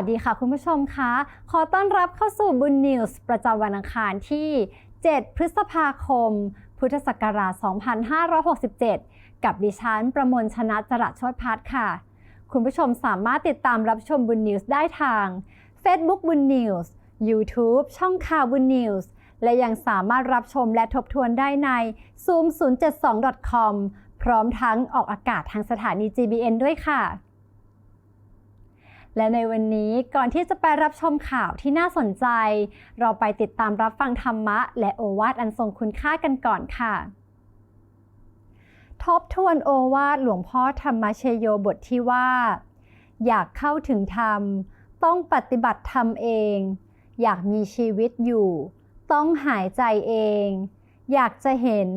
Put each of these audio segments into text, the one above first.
วัสดีค่ะคุณผู้ชมคะ ขอต้อนรับเข้าสู่บุญนิวส์ประจำวันอังคารที่ 7 พฤษภาคม พุทธศักราช 2567 กับดิฉันประมวลชนะจรัสโชติพัฒค่ะ คุณผู้ชมสามารถติดตามรับชมบุญนิวส์ได้ทาง Facebook บุญนิวส์ YouTube ช่องข่าวบุญนิวส์และยังสามารถรับชมและทบทวนได้ใน zoom 072 com พร้อมทั้งออกอากาศทางสถานี GBN ด้วยค่ะ และในวันนี้ก่อนที่จะไปรับชมข่าวที่น่าสนใจ เราไปติดตามรับฟังธรรมะ และโอวาทอันทรงคุณค่ากันก่อนค่ะ ทบทวนโอวาทหลวงพ่อธรรมเชโยบทที่ว่า อยากเข้าถึงธรรม ต้องปฏิบัติธรรมเอง อยากมีชีวิตอยู่ ต้องหายใจเอง อยากจะเห็น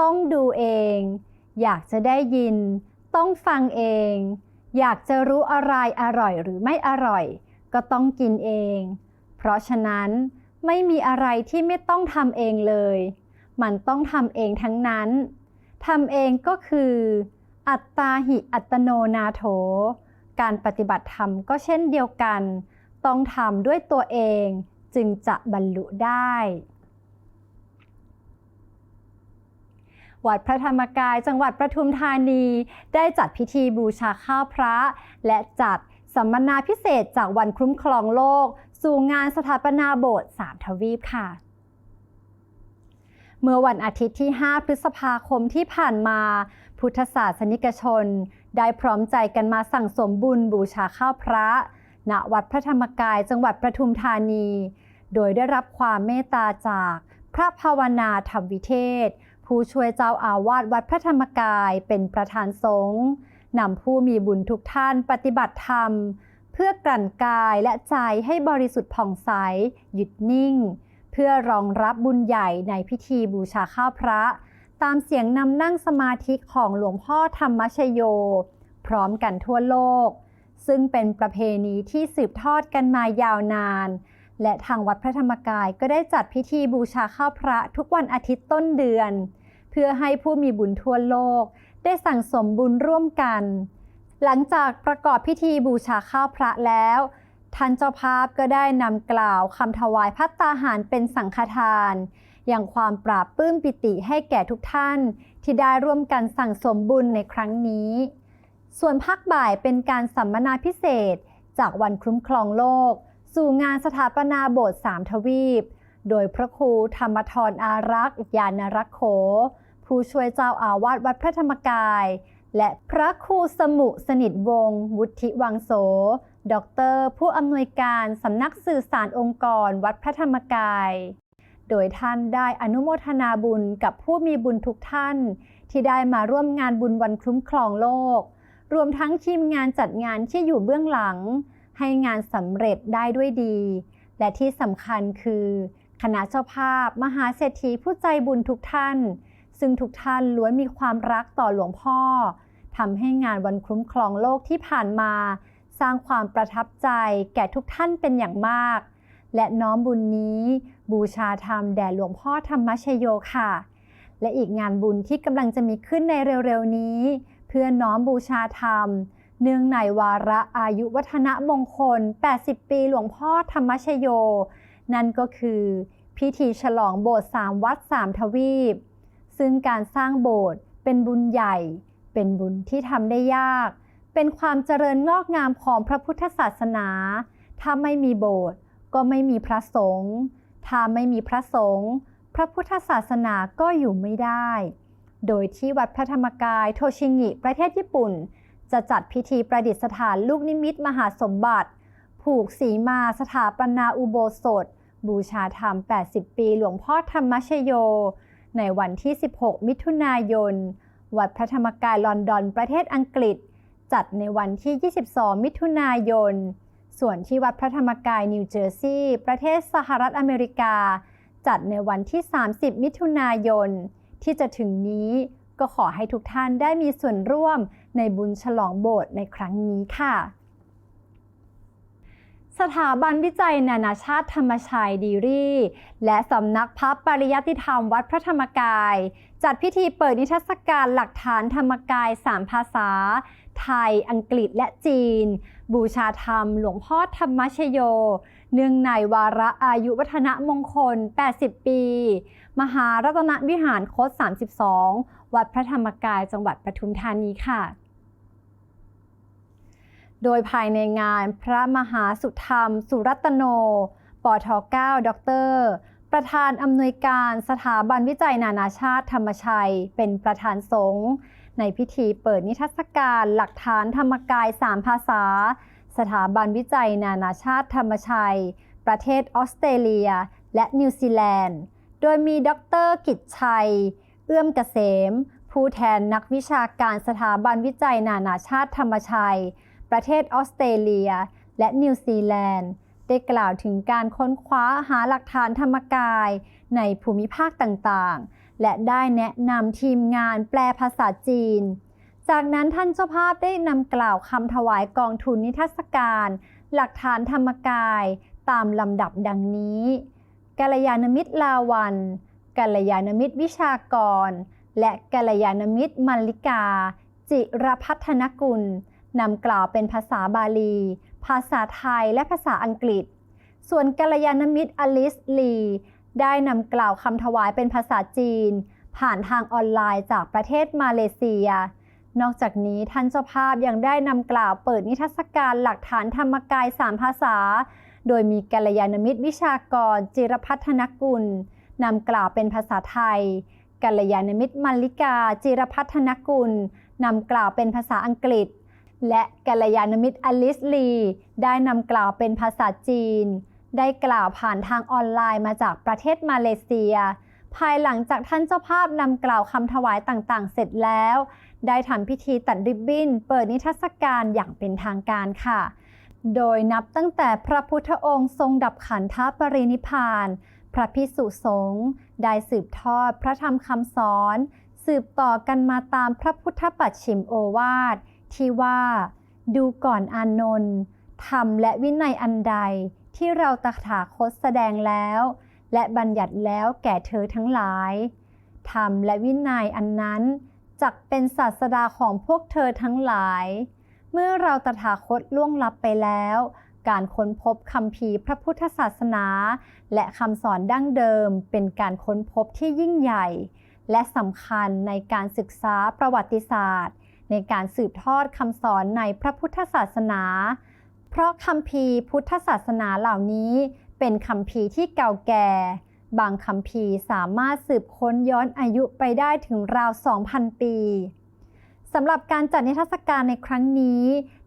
ต้องดูเอง อยากจะได้ยิน ต้องฟังเอง อยากจะรู้อะไรอร่อยหรือไม่อร่อย ก็ต้องกินเอง เพราะฉะนั้นไม่มีอะไรที่ไม่ต้องทำเองเลย มันต้องทำเองทั้งนั้นทำเองก็คือ อัตตาหิอัตโนนาโถ การปฏิบัติธรรมก็เช่นเดียวกัน ต้องทำด้วยตัวเองจึงจะบรรลุได้ วัดพระธรรมกายจังหวัดประทุมธานี ได้จัดพิธีบูชาข้าวพระ และจัดสัมมนาพิเศษจากวันคุ้มครองโลก สู่งานสถาปนาโบสถ์สามทวีปค่ะเมื่อวันอาทิตย์ที่ 5 พฤษภาคมที่ผ่านมา พุทธศาสนิกชน ได้พร้อมใจกันมาสั่งสมบุญบูชาข้าวพระ ณ วัดพระธรรมกายจังหวัดประทุมธานี โดยได้รับความเมตตาจากพระภาวนาธรรมวิเทศ ผู้ช่วยเจ้าอาวาสวัดพระธรรมกายเป็นประธานสงฆ์นำผู้มีบุญทุกท่านปฏิบัติธรรม เพื่อกลั่นกายและใจให้บริสุทธิ์ผ่องใส หยุดนิ่ง เพื่อรองรับบุญใหญ่ในพิธีบูชาข้าวพระ ตามเสียงนำนั่งสมาธิของหลวงพ่อธรรมชโย พร้อมกันทั่วโลก ซึ่งเป็นประเพณีที่สืบทอดกันมายาวนาน และทางวัดพระธรรมกายก็ได้จัดพิธีบูชาข้าวพระทุกวันอาทิตย์ต้นเดือน พื่อให้ผู้มีบุญทั่วโลก ได้สั่งสมบุญร่วมกัน หลังจากประกอบพิธีบูชาข้าวพระแล้ว ท่านเจ้าภาพก็ได้นำกล่าวคำถวายพัตตาหารเป็นสังฆทาน อย่างความปราบปลื้มปิติให้แก่ทุกท่าน ที่ได้ร่วมกันสั่งสมบุญในครั้งนี้ ส่วนภาคบ่ายเป็นการสัมมนาพิเศษ จากวันคุ้มครองโลก สู่งานสถาปนาโบสถ์สามทวีปโดยพระครูธรรมทรอารักษ์ยานรักโข ผู้ช่วยเจ้าอาวาสวัดพระธรรมกาย และพระครูสมุสนิทวงศ์วุฒิวังโสด็อกเตอร์ผู้อำนวยการสำนักสื่อสารองค์กรวัดพระธรรมกาย โดยท่านได้อนุโมทนาบุญกับผู้มีบุญทุกท่าน ที่ได้มาร่วมงานบุญวันคุ้มครองโลก รวมทั้งทีมงานจัดงานที่อยู่เบื้องหลัง ให้งานสำเร็จได้ด้วยดี และที่สำคัญคือ คณะเจ้าภาพมหาเศรษฐีผู้ใจบุญทุกท่าน ซึ่งทุกท่านล้วนมีความรักต่อหลวงพ่อทำให้งานวันคุ้มครองโลกที่ผ่านมา สร้างความประทับใจแก่ทุกท่านเป็นอย่างมาก และน้อมบุญนี้บูชาธรรมแด่หลวงพ่อธรรมชโยค่ะ และอีกงานบุญที่กำลังจะมีขึ้นในเร็วๆนี้ เพื่อน้อมบูชาธรรม เนื่องในวาระอายุวัฒนมงคล 80 ปีหลวงพ่อธรรมชโย นั่นก็คือ พิธีฉลองโบสถ์สามวัดสามทวีป ซึ่งการสร้างโบสถ์เป็นบุญใหญ่ เป็นบุญที่ทำได้ยาก เป็นความเจริญงอกงามของพระพุทธศาสนา ถ้าไม่มีโบสถ์ก็ไม่มีพระสงฆ์ถ้าไม่มีพระสงฆ์พระพุทธศาสนาก็อยู่ไม่ได้ โดยที่วัดพระธรรมกายโทชิงิประเทศญี่ปุ่น จะจัดพิธีประดิษฐานลูกนิมิตมหาสมบัติ ผูกสีมาสถาปนาอุโบสถ บูชาธรรม 80 ปีหลวงพ่อธรรมชโย ในวันที่ 16 มิถุนายน วัดพระธรรมกายลอนดอนประเทศอังกฤษ จัดในวันที่ 22 มิถุนายน ส่วนที่วัดพระธรรมกายนิวเจอร์ซีย์ประเทศสหรัฐอเมริกา จัดในวันที่ 30 มิถุนายน ที่จะถึงนี้ก็ขอให้ทุกท่านได้มีส่วนร่วมในบุญฉลองโบสถ์ในครั้งนี้ค่ะ สถาบันวิจัยนานาชาติธรรมชัยดีรี และสำนักพระปริยัติธรรมวัดพระธรรมกาย จัดพิธีเปิดนิทรรศการหลักฐานธรรมกาย 3 ภาษา ไทย อังกฤษและจีน บูชาธรรมหลวงพ่อธรรมชโย เนื่องในวาระอายุวัฒนมงคล 80 ปี มหารัตนวิหารโคต32 วัดพระธรรมกายจังหวัดปทุมธานีค่ะ โดยภายในงานพระมหาสุธรรม สุรัตโน ปท9ดร ประธานอำนวยการสถาบันวิจัยนานาชาติธรรมชัย เป็นประธานสงฆ์ในพิธีเปิดนิทรรศการหลักฐานธรรมกาย3ภาษา สถาบันวิจัยนานาชาติธรรมชัย ประเทศออสเตรเลีย และนิวซีแลนด์ โดยมีดรกิจชัย เอื้อมเกษม ผู้แทนนักวิชาการสถาบันวิจัยนานาชาติธรรมชัย ประเทศออสเตรเลีย และนิวซีแลนด์ ได้กล่าวถึงการค้นคว้าหาหลักฐานธรรมกายในภูมิภาคต่างๆ และได้แนะนำทีมงานแปลภาษาจีน จากนั้นท่านเจ้าภาพได้นำกล่าวคำถวายกองทุนนิทรรศการ หลักฐานธรรมกายตามลำดับดังนี้กัลยาณมิตรลาวันกัลยาณมิตรวิชากร และกัลยาณมิตรมัลลิกา จิรพัฒนกุล นำกล่าวเป็นภาษาบาลี ภาษาไทยและภาษาอังกฤษ ส่วนกัลยาณมิตรอลิสลีได้นำกล่าวคำถวายเป็นภาษาจีน ผ่านทางออนไลน์จากประเทศมาเลเซีย นอกจากนี้ท่านเจ้าภาพยังได้นำกล่าวเปิดนิทรรศการหลักฐานธรรมกาย3ภาษา โดยมีกัลยาณมิตรวิชากรจิรพัฒนกุลนำกล่าวเป็นภาษาไทย กัลยาณมิตรมัลลิกาจิรพัฒนกุลนำกล่าวเป็นภาษาอังกฤษ และกัลยาณมิตรอลิสลี ได้นำกล่าวเป็นภาษาจีน ได้กล่าวผ่านทางออนไลน์มาจากประเทศมาเลเซีย ภายหลังจากท่านเจ้าภาพนำกล่าวคำถวายต่างๆ เสร็จแล้ว ได้ทำพิธีตัดริบบิ้น เปิดนิทรรศการอย่างเป็นทางการค่ะ โดยนับตั้งแต่พระพุทธองค์ทรงดับขันธปรินิพาน พระพิสุสงฆ์ได้สืบทอดพระธรรมคำสอน สืบต่อกันมาตามพระพุทธปัจฉิมโอวาท ที่ว่าดูก่อนอานนท์ธรรมและวินัยอันใดที่เราตถาคตแสดงแล้ว และบัญญัติแล้วแก่เธอทั้งหลายธรรมและวินัยอันนั้นจักเป็นศาสดาของพวกเธอทั้งหลาย เมื่อเราตถาคตล่วงลับไปแล้ว การค้นพบคำพีพระพุทธศาสนา และคำสอนดั้งเดิมเป็นการค้นพบที่ยิ่งใหญ่ และสำคัญในการศึกษาประวัติศาสตร์ ในการสืบทอดคำสอนในพระพุทธศาสนา เพราะคำพีพุทธศาสนาเหล่านี้เป็นคำพีที่เก่าแก่ บางคำพีสามารถสืบค้นย้อนอายุไปได้ถึงราว 2,000 ปีสำหรับการจัดนิทรรศการในครั้งนี้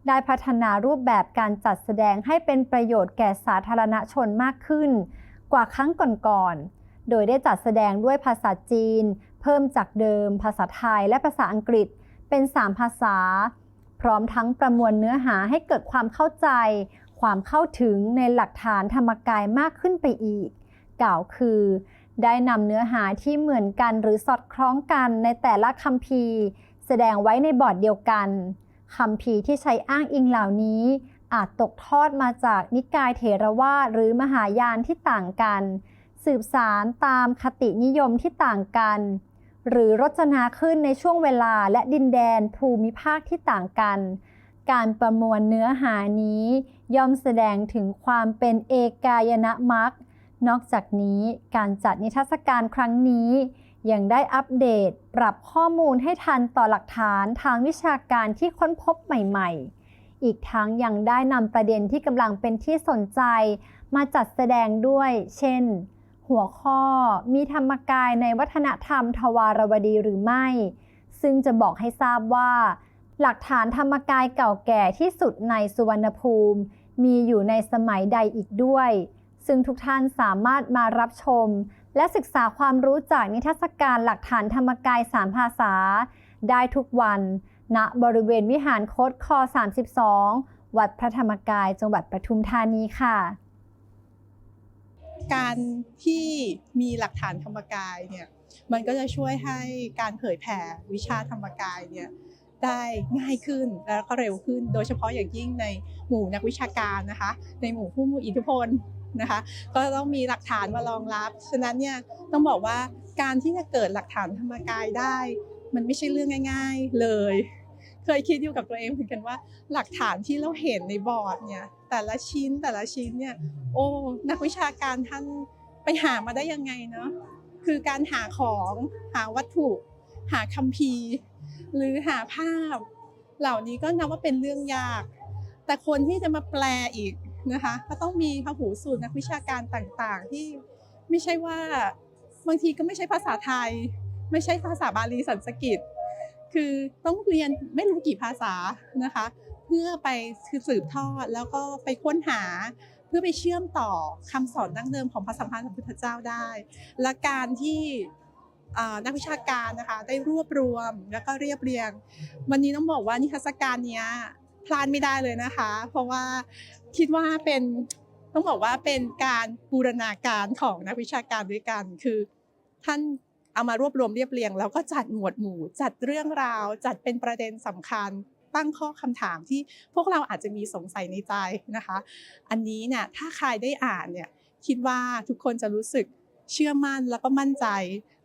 ได้พัฒนารูปแบบการจัดแสดงให้เป็นประโยชน์แก่สาธารณชนมากขึ้น กว่าครั้งก่อนๆ โดยได้จัดแสดงด้วยภาษาจีน เพิ่มจากเดิม ภาษาไทยและภาษาอังกฤษ เป็น 3 ภาษา พร้อมทั้งประมวลเนื้อหาให้เกิดความเข้าใจ ความเข้าถึงในหลักฐานธรรมกายมากขึ้นไปอีก กล่าวคือ ได้นำเนื้อหาที่เหมือนกันหรือสอดคล้องกันในแต่ละคำพีแสดงไว้ในบอร์ดเดียวกันคำพีที่ใช้อ้างอิงเหล่านี้ อาจตกทอดมาจากนิกายเถรวาทหรือมหายานที่ต่างกัน สืบสารตามคตินิยมที่ต่างกัน หรือรจนาขึ้นในช่วงเวลาและดินแดนภูมิภาคที่ต่างกัน การประมวลเนื้อหานี้ย่อมแสดงถึงความเป็นเอกายนะมักนอกจากนี้การจัดนิทรรศการครั้งนี้ ยังได้อัปเดตปรับข้อมูลให้ทันต่อหลักฐานทางวิชาการที่ค้นพบใหม่ๆ อีกทั้งยังได้นำประเด็นที่กำลังเป็นที่สนใจ มาจัดแสดงด้วย เช่น หัวข้อมีธรรมกายในวัฒนธรรมทวารวดีหรือไม่ ซึ่งจะบอกให้ทราบว่า หลักฐานธรรมกายเก่าแก่ที่สุดในสุวรรณภูมิ มีอยู่ในสมัยใดอีกด้วย ซึ่งทุกท่านสามารถมารับชม และศึกษาความรู้จากนิทรรศการหลักฐานธรรมกาย3ภาษา ได้ทุกวัน ณบริเวณวิหารโคดคอ 32 วัดพระธรรมกายจังหวัดปทุมธานีค่ะ การที่มีหลักฐานธรรมกายเนี่ยมันก็จะช่วยให้การเผยแผ่วิชาธรรมกายเนี่ยได้ง่ายขึ้นแล้วก็เร็วขึ้น โดยเฉพาะอย่างยิ่งในหมู่นักวิชาการนะคะ ในหมู่ผู้มีอิทธิพลนะคะ ก็ต้องมีหลักฐานมารองรับ ฉะนั้นเนี่ยต้องบอกว่าการที่จะเกิดหลักฐานธรรมกายได้ มันไม่ใช่เรื่องง่าย ๆเลย เคยคิดอยู่กับตัวเองเหมือนกันว่า หลักฐานที่เราเห็นในบอร์ดเนี่ยแต่ละชิ้นแต่ละชิ้นเนี่ยโอ้นักวิชาการท่านไปหามาได้ยังไงเนาะคือการหาของหาวัตถุ หาคัมภีร์ หรือหาภาพ เหล่านี้ก็นับว่าเป็นเรื่องยาก แต่คนที่จะมาแปลอีกนะคะก็ต้องมีพหูสูตรนักวิชาการต่างๆ ที่ไม่ใช่ว่าบางทีก็ไม่ใช่ภาษาไทย ไม่ใช่ภาษาบาลีสันสกฤต คือต้องเรียนไม่รู้กี่ภาษานะคะ เพื่อไปสืบทอดแล้วก็ไปค้นหาเพื่อไปเชื่อมต่อคำสอนดั้งเดิมของพระสัมมาสัมพุทธเจ้าได้ และการที่นักวิชาการนะคะได้รวบรวมแล้วก็เรียบเรียง วันนี้ต้องบอกว่านิทรรศการนี้พลาดไม่ได้เลยนะคะ เพราะว่าคิดว่าเป็นต้องบอกว่าเป็นการบูรณาการของนักวิชาการด้วยกัน คือท่าน เอามารวบรวมเรียบเรียง แล้วก็จัดหมวดหมู่ จัดเรื่องราว จัดเป็นประเด็นสำคัญ ตั้งข้อคำถามที่พวกเราอาจจะมีสงสัยในใจนะคะ อันนี้เนี่ยถ้าใครได้อ่านเนี่ยคิดว่าทุกคนจะรู้สึกเชื่อมั่นแล้วก็มั่นใจ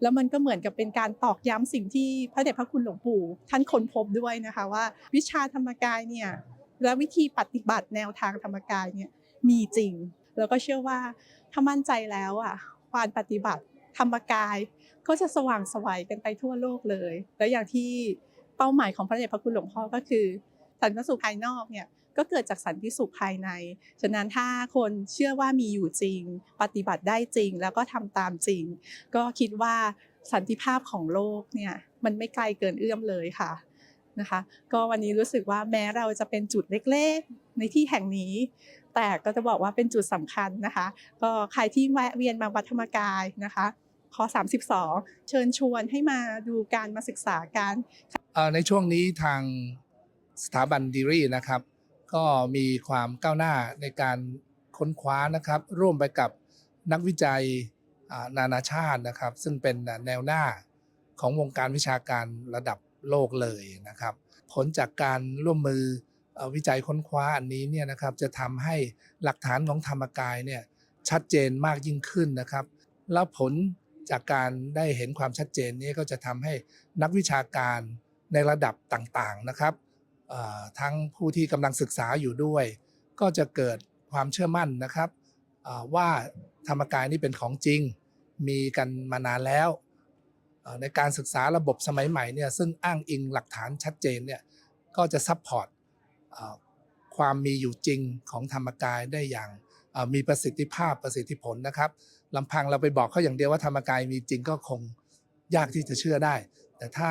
แล้วมันก็เหมือนกับเป็นการตอกย้ำสิ่งที่พระเดชพระคุณหลวงปู่ท่านค้นพบด้วยนะคะว่า วิชาธรรมกายเนี่ยและวิธีปฏิบัติแนวทางธรรมกายเนี่ยมีจริง แล้วก็เชื่อว่าถ้ามั่นใจแล้วอะการปฏิบัติธรรมกาย ก็จะสว่างไสวัยกันไปทั่วโลกเลย และอย่างที่เป้าหมายของพระเดชพระคุณหลวงพ่อก็คือสันติสุขภายนอกเนี่ยก็เกิดจากสันติสุขภายใน ฉะนั้นถ้าคนเชื่อว่ามีอยู่จริง ปฏิบัติได้จริง แล้วก็ทำตามจริง ก็คิดว่าสันติภาพของโลกเนี่ยมันไม่ไกลเกินเอื้อมเลยค่ะนะคะ ก็วันนี้รู้สึกว่าแม้เราจะเป็นจุดเล็กๆในที่แห่งนี้ แต่ก็จะบอกว่าเป็นจุดสำคัญนะคะ ก็ใครที่แวะเวียนมาวัดธรรมกายนะคะ ข้อ32 เชิญชวนให้มาดูการมาศึกษาการในช่วงนี้ทางสถาบันดีรีนะครับ ก็มีความก้าวหน้าในการค้นคว้านะครับ ร่วมไปกับนักวิจัยนานาชาตินะครับ ซึ่งเป็นแนวหน้าของวงการวิชาการระดับโลกเลยนะครับ ผลจากการร่วมมือเอ่อวิจัยค้นคว้าอันนี้เนี่ยนะครับจะทำให้หลักฐานของธรรมกายเนี่ยชัดเจนมากยิ่งขึ้นนะครับ แล้วผล จากการได้เห็นความชัดเจนนี้ก็จะทำให้นักวิชาการในระดับต่างๆนะครับทั้งผู้ที่กำลังศึกษาอยู่ด้วย ก็จะเกิดความเชื่อมั่นนะครับว่าธรรมกายนี่เป็นของจริง มีกันมานานแล้ว ในการศึกษาระบบสมัยใหม่เนี่ยซึ่งอ้างอิงหลักฐานชัดเจนเนี่ยก็จะซัพพอร์ตความมีอยู่จริงของธรรมกายได้อย่างมีประสิทธิภาพประสิทธิผลนะครับ ลำพังเราไปบอกเขาอย่างเดียวว่าธรรมกายมีจริงก็คงยากที่จะเชื่อได้ แต่ถ้า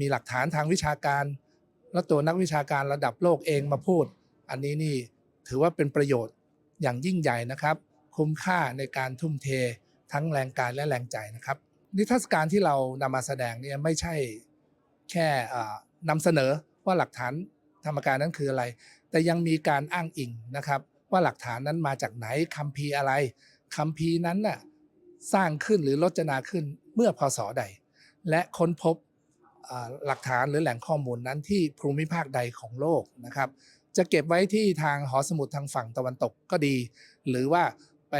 มีหลักฐานทางวิชาการ แล้วตัวนักวิชาการระดับโลกเองมาพูด อันนี้นี่ถือว่าเป็นประโยชน์อย่างยิ่งใหญ่นะครับ คุ้มค่าในการทุ่มเททั้งแรงกายและแรงใจนะครับ นิทรรศการที่เรานำมาแสดงเนี่ยไม่ใช่แค่อ่านำเสนอว่าหลักฐานธรรมกายนั้นคืออะไร แต่ยังมีการอ้างอิงนะครับ ว่าหลักฐานนั้นมาจากไหนคัมภีร์อะไร คัมภีร์นั้นน่ะสร้างขึ้นหรือรจนาขึ้นเมื่อพศใด และค้นพบหลักฐานหรือแหล่งข้อมูลนั้นที่ภูมิภาคใดของโลกนะครับ จะเก็บไว้ที่ทางหอสมุดทางฝั่งตะวันตกก็ดี หรือว่าไป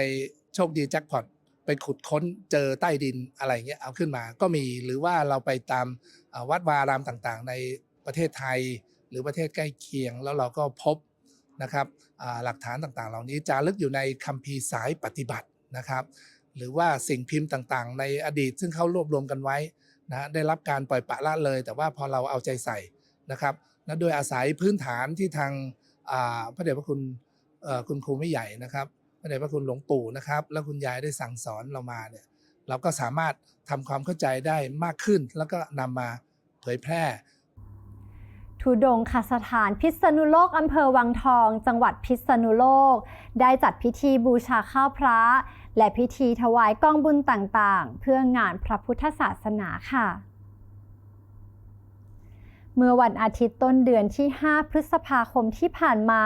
โชคดีแจ็คพอตไปขุดค้นเจอใต้ดินอะไรเงี้ยเอาขึ้นมาก็มีหรือว่าเราไปตามวัดวาอารามต่างๆ ในประเทศไทย หรือประเทศใกล้เคียง แล้วเราก็พบ นะครับหลักฐานต่างๆ เหล่านี้จารึกอยู่ในคัมภีร์สายปฏิบัตินะครับ หรือว่าสิ่งพิมพ์ต่างๆ ในอดีตซึ่งเขารวบรวมกันไว้นะได้รับการปล่อยปละละเลย แต่ว่าพอเราเอาใจใส่นะครับและโดยอาศัยพื้นฐานที่ทางพระเดชพระคุณคุณครูไม่ใหญ่นะครับพระเดชพระคุณหลวงปู่นะครับ และคุณยายได้สั่งสอนเรามาเนี่ยเราก็สามารถทำความเข้าใจได้มากขึ้น แล้วก็นำมาเผยแพร่ ทุดงคสถานพิษณุโลกอำเภอวังทอง จังหวัดพิษณุโลก ได้จัดพิธีบูชาข้าวพระ และพิธีถวายกองบุญต่างๆ เพื่องานพระพุทธศาสนาค่ะ เมื่อวันอาทิตย์ต้นเดือนที่ 5 พฤษภาคมที่ผ่านมา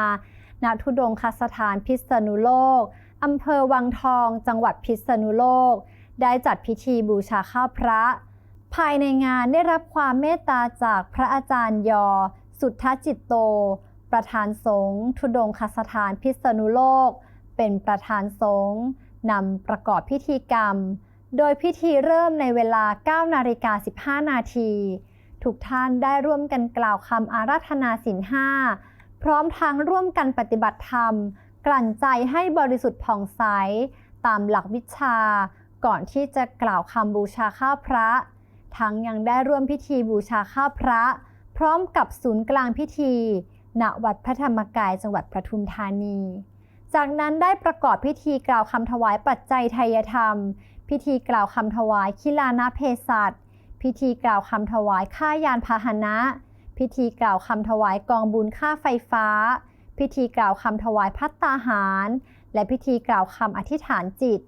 ณทุดงคสถานพิษณุโลกอำเภอวังทอง จังหวัดพิษณุโลก ได้จัดพิธีบูชาข้าวพระ ภายในงานได้รับความเมตตาจากพระอาจารย์ยอ สุทธจิตโต ประธานสงฆ์ทุดงคสถานพิษณุโลก เป็นประธานสงฆ์นำประกอบพิธีกรรม โดยพิธีเริ่มในเวลา 9 นาฬิกา 15 นาที ทุกท่านได้ร่วมกันกล่าวคำอาราธนาศีลห้าพร้อมทั้งร่วมกันปฏิบัติธรรม กลั่นใจให้บริสุทธิ์ผ่องใส ตามหลักวิชา ก่อนที่จะกล่าวคำบูชาข้าวพระ ทั้งยังได้ร่วมพิธีบูชาข้าพระ พร้อมกับศูนย์กลางพิธี ณ วัดพระธรรมกายจังหวัดปทุมธานี จากนั้นได้ประกอบพิธีกล่าวคำถวายปัจจัยไทยธรรม พิธีกล่าวคำถวายคิลานะเพศัตพิธีกล่าวคำถวายค่ายานพาหนะ พิธีกล่าวคำถวายกองบุญค่าไฟฟ้า พิธีกล่าวคำถวายพัตตาหาร และพิธีกล่าวคำอธิษฐานจิต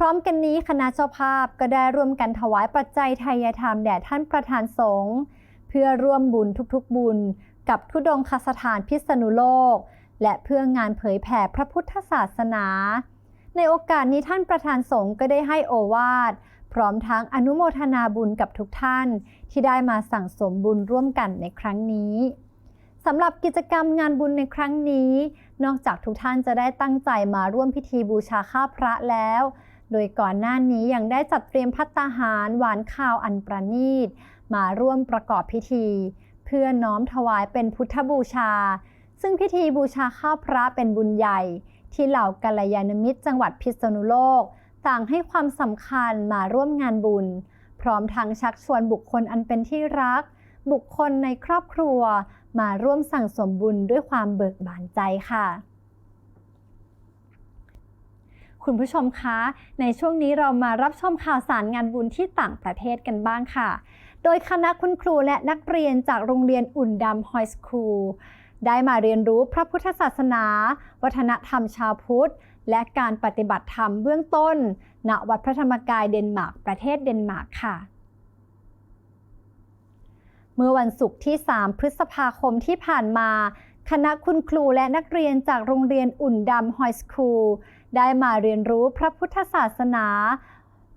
พร้อมกันนี้คณะเจ้าภาพก็ได้ร่วมกันถวายปัจจัยไทยธรรมแด่ท่านประธานสงฆ์เพื่อร่วมบุญทุกๆบุญ กับทุดงคสถานพิษณุโลก และเพื่องานเผยแผ่พระพุทธศาสนา ในโอกาสนี้ท่านประธานสงฆ์ก็ได้ให้โอวาทพร้อมทั้งอนุโมทนาบุญกับทุกท่าน ที่ได้มาสั่งสมบุญร่วมกันในครั้งนี้สำหรับกิจกรรมงานบุญในครั้งนี้ นอกจากทุกท่านจะได้ตั้งใจมาร่วมพิธีบูชาข้าพระแล้ว โดยก่อนหน้านี้ยังได้จัดเตรียมพัตตาหารหวานข้าวอันประณีต มาร่วมประกอบพิธี เพื่อน้อมถวายเป็นพุทธบูชา ซึ่งพิธีบูชาข้าวพระเป็นบุญใหญ่ ที่เหล่ากัลยาณมิตรจังหวัดพิษณุโลก ต่างให้ความสำคัญมาร่วมงานบุญ พร้อมทั้งชักชวนบุคคลอันเป็นที่รัก บุคคลในครอบครัว มาร่วมสั่งสมบุญด้วยความเบิกบานใจค่ะ คุณผู้ชมคะ ในช่วงนี้เรามารับชมข่าวสารงานบุญที่ต่างประเทศกันบ้างค่ะ โดยคณะคุณครูและนักเรียนจากโรงเรียนอุ่นดำไฮสคูลได้มาเรียนรู้พระพุทธศาสนา วัฒนธรรมชาวพุทธ และการปฏิบัติธรรมเบื้องต้น ณ วัดพระธรรมกายเดนมาร์กประเทศเดนมาร์กค่ะ เมื่อวันศุกร์ที่ 3 พฤษภาคมที่ผ่านมา คณะคุณครูและนักเรียนจากโรงเรียนอุ่นดำไฮสคูล ได้มาเรียนรู้พระพุทธศาสนา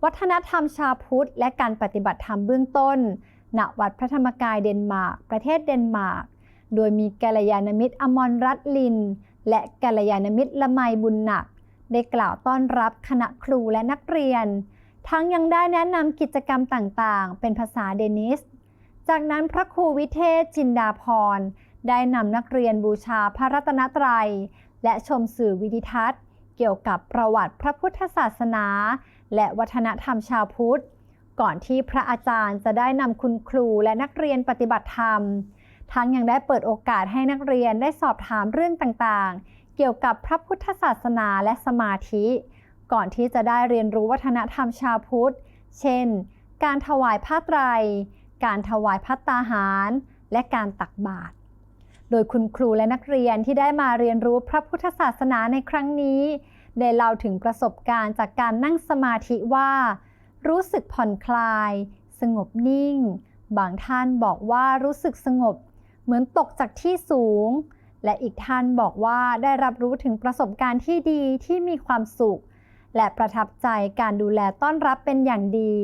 วัฒนธรรมชาวพุทธ และการปฏิบัติธรรมเบื้องต้นณวัดพระธรรมกายเดนมาร์ก ประเทศเดนมาร์ก โดยมีกัลยาณมิตรอมรรัตลิน และกัลยาณมิตรละไมบุญหนัก ได้กล่าวต้อนรับคณะครูและนักเรียน ทั้งยังได้แนะนำกิจกรรมต่างๆ เป็นภาษาเดนิส จากนั้นพระครูวิเทศจินดาพร ได้นำนักเรียนบูชาพระรัตนตรัย และชมสื่อวิดิทัศน์ เกี่ยวกับประวัติพระพุทธศาสนา และวัฒนธรรมชาวพุทธ ก่อนที่พระอาจารย์จะได้นำคุณครูและนักเรียนปฏิบัติธรรม ทั้งยังได้เปิดโอกาสให้นักเรียนได้สอบถามเรื่องต่างๆ เกี่ยวกับพระพุทธศาสนาและสมาธิ ก่อนที่จะได้เรียนรู้วัฒนธรรมชาวพุทธ เช่น การถวายผ้าไตร การถวายพัตตาหาร และการตักบาตร โดยคุณครูและนักเรียนที่ได้มาเรียนรู้พระพุทธศาสนาในครั้งนี้ ได้เล่าถึงประสบการณ์จากการนั่งสมาธิว่า รู้สึกผ่อนคลาย สงบนิ่ง บางท่านบอกว่ารู้สึกสงบ เหมือนตกจากที่สูง และอีกท่านบอกว่าได้รับรู้ถึงประสบการณ์ที่ดีที่มีความสุข และประทับใจการดูแลต้อนรับเป็นอย่างดี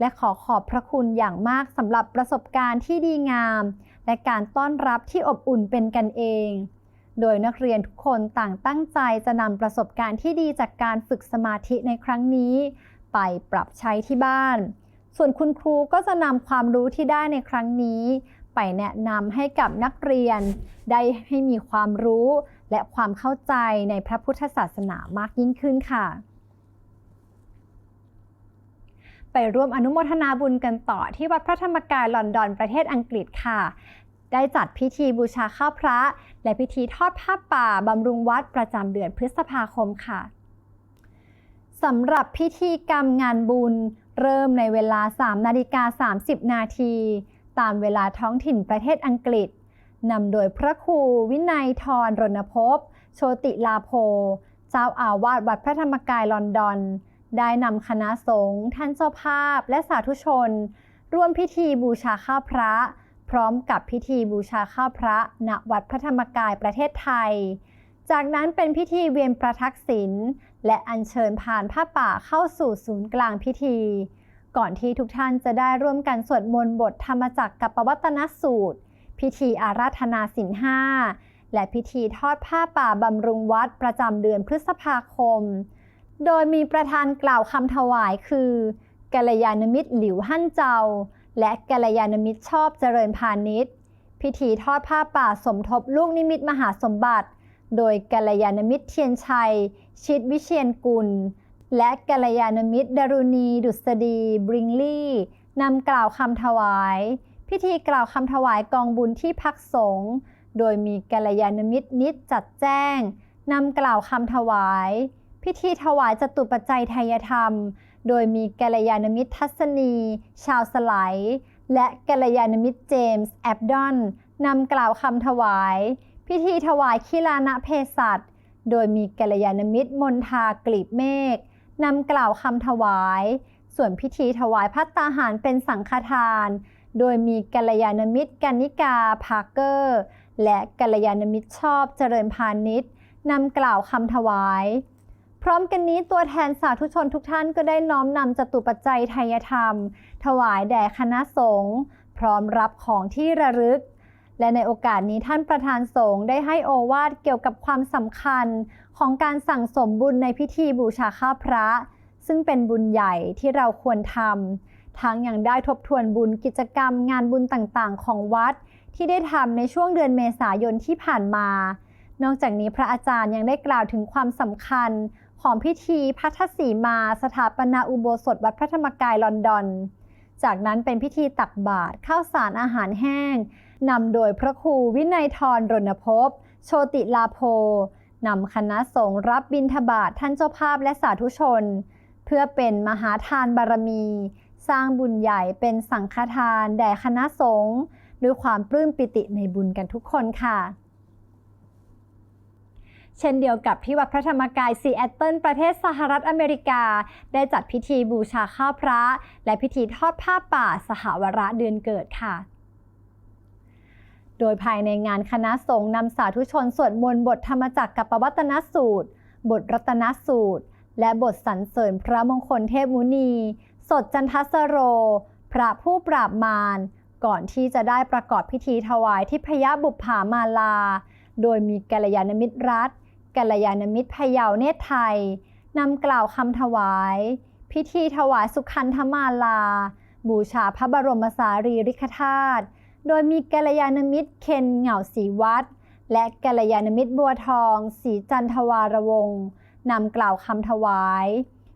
และขอขอบพระคุณอย่างมากสำหรับประสบการณ์ที่ดีงาม และการต้อนรับที่อบอุ่นเป็นกันเอง โดยนักเรียนทุกคนต่างตั้งใจจะนำประสบการณ์ที่ดีจากการฝึกสมาธิในครั้งนี้ ไปปรับใช้ที่บ้าน ส่วนคุณครูก็จะนำความรู้ที่ได้ในครั้งนี้ ไปแนะนำให้กับนักเรียน ได้ให้มีความรู้และความเข้าใจในพระพุทธศาสนามากยิ่งขึ้นค่ะ ไปร่วมอนุโมทนาบุญกันต่อที่วัดพระธรรมกายลอนดอนประเทศอังกฤษค่ะ ได้จัดพิธีบูชาข้าวพระ และพิธีทอดผ้าป่าบำรุงวัดประจำเดือนพฤษภาคมค่ะสำหรับพิธีกรรมงานบุญ เริ่มในเวลา 3 นาฬิกา 30 นาที ตามเวลาท้องถิ่นประเทศอังกฤษนำโดยพระครูวินัยทรรณภพโชติลาโภเจ้าอาวาสวัดพระธรรมกายลอนดอน ได้นำคณะสงฆ์ท่านเจ้าภาพและสาธุชน ร่วมพิธีบูชาข้าวพระ พร้อมกับพิธีบูชาข้าวพระณวัดพระธรรมกายประเทศไทย จากนั้นเป็นพิธีเวียนประทักษิณและอัญเชิญผ่านผ้าป่าเข้าสู่ศูนย์กลางพิธี ก่อนที่ทุกท่านจะได้ร่วมกันสวดมนต์บทธรรมจักรกับปวัตนสูตร พิธีอาราธนาสินห้าและพิธีทอดผ้าป่าบำรุงวัดประจำเดือนพฤษภาคม โดยมีประธานกล่าวคำถวายคือกัลยาณมิตรหลิวหั่นเจ้า และกัลยาณมิตรชอบเจริญพาณิชย์ พิธีทอดผ้าป่าสมทบลูกนิมิตมหาสมบัติ โดยกัลยาณมิตรเทียนชัย ชิดวิเชียนกุล และกัลยาณมิตรดารุณีดุษฎีบริงลี่นำกล่าวคำถวาย พิธีกล่าวคำถวายกองบุญที่พักสงฆ์โดยมีกัลยาณมิตรนิดจัดแจ้งนำกล่าวคำถวาย พิธีถวายจตุปัจจัยทยธรรม โดยมีกัลยาณมิตรทัศนี ชาวสไลด์และกัลยาณมิตรเจมส์แอบดอนนำกล่าวคำถวาย พิธีถวายคิลานะเพศัตโดยมีกัลยาณมิตรมนทากลีบเมฆนำกล่าวคำถวาย ส่วนพิธีถวายพัตตาหารเป็นสังฆทาน โดยมีกัลยาณมิตรกันนิกาพาร์เกอร์ และกัลยาณมิตรชอบเจริญพาณิชย์นำกล่าวคำถวาย พร้อมกันนี้ตัวแทนสาธุชนทุกท่านก็ได้น้อมนำจตุปัจจัยไทยธรรม ถวายแด่คณะสงฆ์พร้อมรับของที่ระลึก และในโอกาสนี้ท่านประธานสงฆ์ได้ให้โอวาทเกี่ยวกับความสำคัญของการสั่งสมบุญในพิธีบูชาข้าพระ ซึ่งเป็นบุญใหญ่ที่เราควรทำทั้งยังได้ทบทวนบุญกิจกรรมงานบุญต่างๆ ของวัด ที่ได้ทำในช่วงเดือนเมษายนที่ผ่านมา นอกจากนี้พระอาจารย์ยังได้กล่าวถึงความสำคัญ ของพิธีพัทธสีมา สถาปนาอุโบสถวัดพระธรรมกายลอนดอน จากนั้นเป็นพิธีตักบาตรข้าวสารอาหารแห้งนำโดยพระครูวินัยทรรณภพโชติลาโพนำคณะสงฆ์รับบิณฑบาตท่านเจ้าภาพและสาธุชน เพื่อเป็นมหาทานบารมี สร้างบุญใหญ่เป็นสังฆทาน แด่คณะสงฆ์ด้วยความปลื้มปิติในบุญกันทุกคนค่ะ เช่นเดียวกับที่วัดพระธรรมกายซีแอตเทิลประเทศสหรัฐอเมริกา ได้จัดพิธีบูชาข้าวพระ และพิธีทอดผ้าป่าสหวระเดือนเกิดค่ะโดยภายในงานคณะสงฆ์นำสาธุชนสวดมนต์บทธรรมจักรกับปวัตนสูตร บทรัตนสูตร และบทสรรเสริญพระมงคลเทพมุนี สดจันทสโร พระผู้ปราบมาร ก่อนที่จะได้ประกอบพิธีถวายที่พยาบุปผามาลา โดยมีกัลยาณมิตรรัฐ กัลยาณมิตรพยาวเนตรไทยนำกล่าวคำถวาย พิธีถวายสุขันธมาลา บูชาพระบรมสารีริกธาตุโดยมีกัลยาณมิตรเคนเหงาศรีวัดและกัลยาณมิตรบัวทองศรีจันทวารวงศ์นำกล่าวคำถวาย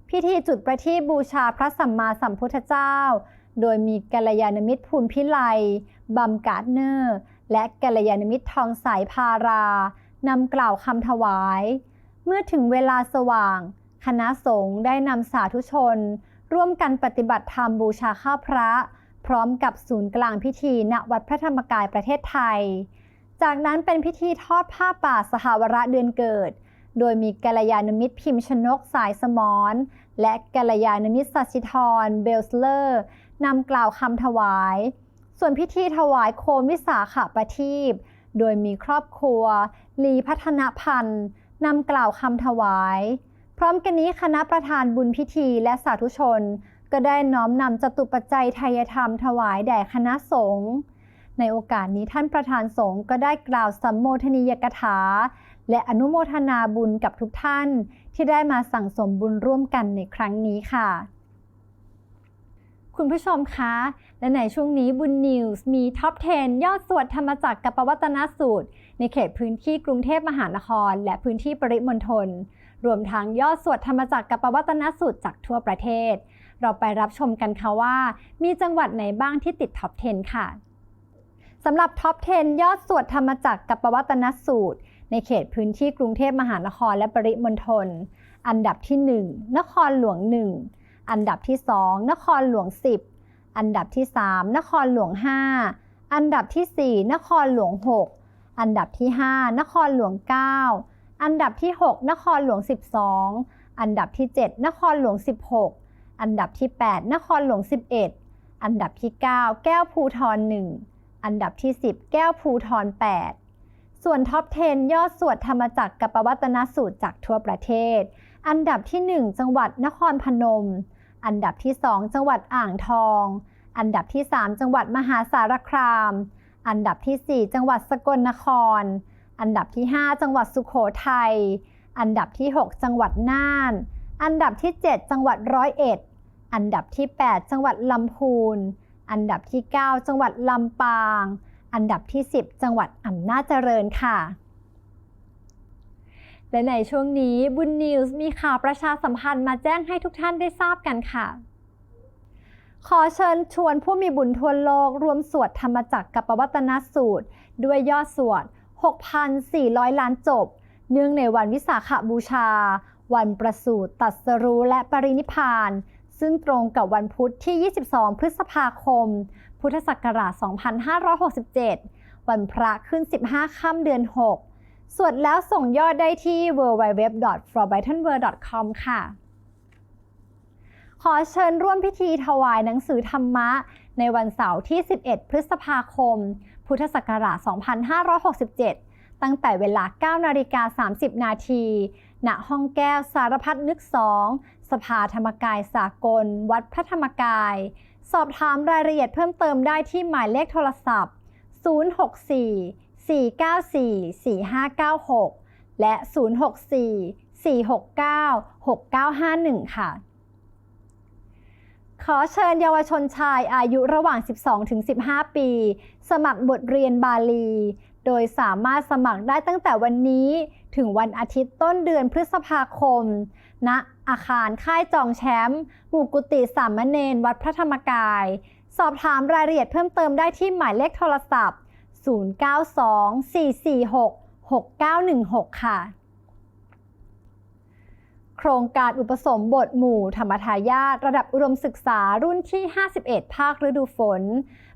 พิธีจุดประทีปบูชาพระสัมมาสัมพุทธเจ้า โดยมีกัลยาณมิตรภูลพิไลบัมการ์ดเนอร์ และกัลยาณมิตรทองสายพารา นำกล่าวคำถวาย เมื่อถึงเวลาสว่าง คณะสงฆ์ได้นำสาธุชน ร่วมกันปฏิบัติธรรมบูชาข้าพระ พร้อมกับศูนย์กลางพิธีณวัดพระธรรมกายประเทศไทย จากนั้นเป็นพิธีทอดผ้าป่าสหวระเดือนเกิด โดยมีกัลยาณมิตรพิมพ์ชนกสายสมรและกัลยาณมิตรสัชิธร เบลสเลอร์นำกล่าวคำถวาย ส่วนพิธีถวายโคมวิสาขประทีป โดยมีครอบครัว ลีพัฒนพันธ์นำกล่าวคำถวาย พร้อมกันนี้คณะประธานบุญพิธีและสาธุชน ก็ได้น้อมนำจตุปัจจัยไทยธรรมถวายแด่คณะสงฆ์ในโอกาสนี้ท่านประธานสงฆ์ก็ได้กล่าวสัมโมทนียกถา และอนุโมทนาบุญกับทุกท่าน ที่ได้มาสั่งสมบุญร่วมกันในครั้งนี้ค่ะ คุณผู้ชมคะ และในช่วงนี้บุญนิวส์มีท็อป 10 ยอดสวดธรรมจักรกับปวัตนสูตร ในเขตพื้นที่กรุงเทพมหานคร และพื้นที่ปริมณฑล รวมทั้งยอดสวดธรรมจักรกับปวัตนสูตรจากทั่วประเทศ เราไปรับชมกันค่ะว่า มีจังหวัดไหนบ้างที่ติดท็อป 10 ค่ะสำหรับท็อป 10 ยอดสวดธรรมจักรกับปวัตนสูตร ในเขตพื้นที่กรุงเทพมหานครและปริมณฑล อันดับที่ 1 นครหลวง1 อันดับที่ 2 นครหลวง 10 อันดับที่ 3 นครหลวง 5 อันดับที่ 4 นครหลวง 6 อันดับที่ 5 นครหลวง 9 อันดับที่ 6 นครหลวง 12 อันดับที่ 7 นครหลวง 16 อันดับที่ 8 นครหลวง 11 อันดับที่ 9 แก้วภูทร1อันดับที่ 10 แก้วภูทร8ส่วนท็อป 10 ยอดสวดธรรมจักรกับปวัตนสูตรจากทั่วประเทศ อันดับที่ 1 จังหวัดนครพนม อันดับที่ 2 จังหวัดอ่างทอง อันดับที่ 3 จังหวัดมหาสารคาม อันดับที่ 4 จังหวัดสกลนคร อันดับที่ 5 จังหวัดสุขโขทัย อันดับที่ 6 จังหวัดน่าน อันดับที่ 7 จังหวัดร้อยเอ็ด อันดับที่ 8 จังหวัดลำพูน อันดับที่ 9 จังหวัดลำปาง อันดับที่ 10 จังหวัดอำนาจเจริญค่ะ และในช่วงนี้บุญนิวส์มีข่าวประชาสัมพันธ์มาแจ้งให้ทุกท่านได้ทราบกันค่ะ ขอเชิญชวนผู้มีบุญทั่วโลกรวมสวดธรรมจักรกับปวัตนสูตร ด้วยยอดสวด 6,400 ล้านจบ เนื่องในวันวิสาขบูชา วันประสูติตัสรู้และปรินิพาน ซึ่งตรงกับวันพุธที่ 22 พฤษภาคม พุทธศักราช 2567 วันพระขึ้น 15 ค่ำเดือน 6 สวดแล้วส่งยอดได้ที่ www.forbytonworld.com ค่ะ ขอเชิญร่วมพิธีถวายหนังสือธรรมะ ในวันเสาร์ที่ 11 พฤษภาคม พุทธศักราช 2567 ตั้งแต่เวลา 9 นาฬิกา 30 นาที ณ ห้องแก้วสารพัดนึกสองสภาธรรมกายสากล วัดพระธรรมกาย สอบถามรายละเอียดเพิ่มเติมได้ที่หมายเลขโทรศัพท์ 064 494 4596 และ 064 469 6951 ค่ะ ขอเชิญเยาวชนชายอายุระหว่าง 12-15 ปี สมัครบทเรียนบาลี โดยสามารถสมัครได้ตั้งแต่วันนี้ถึงวันอาทิตย์ต้นเดือนพฤษภาคม ณ อาคารค่ายจองแชมป์หมู่กุฏิสามเณรวัดพระธรรมกาย สอบถามรายละเอียดเพิ่มเติมได้ที่หมายเลขโทรศัพท์ 0924466916 ค่ะ โครงการอุปสมบทหมู่ธรรมทายาทระดับอุดมศึกษารุ่นที่ 51 ภาคฤดูฝน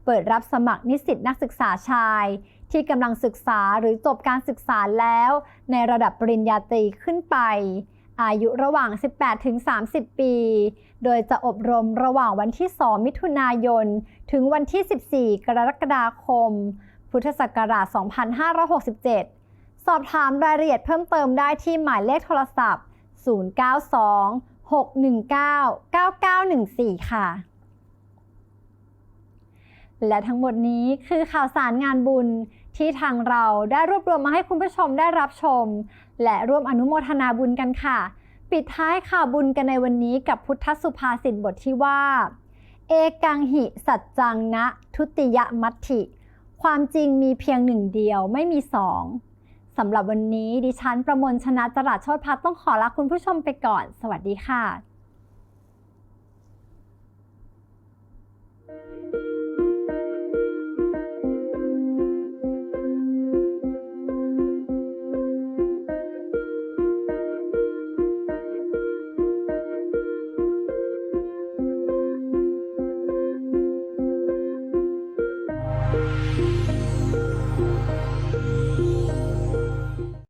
เปิดรับสมัครนิสิตนักศึกษาชาย ที่กำลังศึกษาหรือจบการศึกษาแล้ว ในระดับปริญญาตรีขึ้นไปอายุระหว่าง 18-30 ปี โดยจะอบรมระหว่างวันที่ 2 มิถุนายน ถึงวันที่ 14 กรกฎาคม พุทธศักราช 2567 สอบถามรายละเอียดเพิ่มเติมได้ที่หมายเลขโทรศัพท์ 092 619 9914 ค่ะ และทั้งหมดนี้คือข่าวสารงานบุญที่ทางเราได้รวบรวมมาให้คุณผู้ชมได้รับชม และร่วมอนุโมทนาบุญกันค่ะ ปิดท้ายข่าวบุญกันในวันนี้กับพุทธสุภาษิตบทที่ว่า เอกังหิสัจจังนะ ทุติยมัติ ความจริงมีเพียงหนึ่งเดียวไม่มีสองสำหรับวันนี้ดิฉันประมลชนะจราชโชตพัฒต้องขอลาคุณผู้ชมไปก่อน สวัสดีค่ะ